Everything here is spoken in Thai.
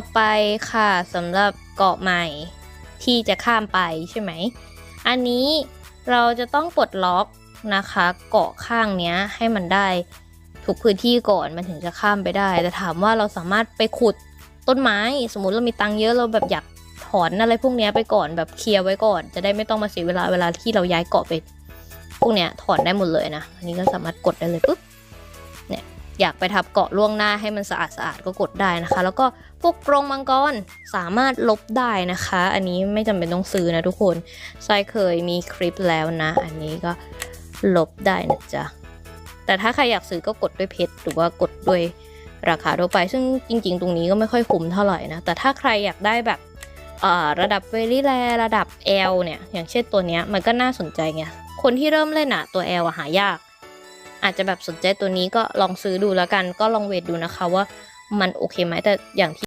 ต่อไปค่ะสำหรับเกาะใหม่ที่จะข้ามไปใช่ไหม อันนี้เราจะต้องปลดล็อกนะคะ เกาะข้างเนี้ยให้มันได้ทุกพื้นที่ก่อนมันถึงจะข้ามไปได้ แต่ถามว่าเราสามารถไปขุดต้นไม้ สมมติเรามีตังเยอะเราแบบอยากถอนอะไรพวกเนี้ยไปก่อนแบบเคลียร์ไว้ก่อน จะได้ไม่ต้องมาเสียเวลาเวลาที่เราย้ายเกาะไป พวกเนี้ยถอนได้หมดเลยนะ อันนี้ก็สามารถกดได้เลยปุ๊บ อยากไปทับเกาะล่วงหน้าให้มันสะอาดสะอาดๆก็กดได้นะคะ แล้วก็พวกกรงมังกรสามารถลบได้นะคะ อันนี้ไม่จำเป็นต้องซื้อนะทุกคนทรายเคยมีคลิปแล้วนะ อันนี้ก็ลบได้นะจ๊ะแต่ถ้าใครอยากซื้อก็กดด้วยเพชรหรือว่ากดด้วยราคาทั่วไป ซึ่งจริง ๆ ตรงนี้ก็ไม่ค่อยคุ้มเท่าไหร่นะ แต่ถ้าใครอยากได้แบบระดับเวลี่แรระดับ L เนี่ย อย่างเช่นตัวเนี้ยมันก็น่าสนใจไง คนที่เริ่มเล่นอะตัว L อะหายาก อาจจะแบบสนใจตัวนี้ก็ลองซื้อดูแล้วกัน ก็ลองเวทดูนะคะว่ามันโอเคไหมแต่อย่างที่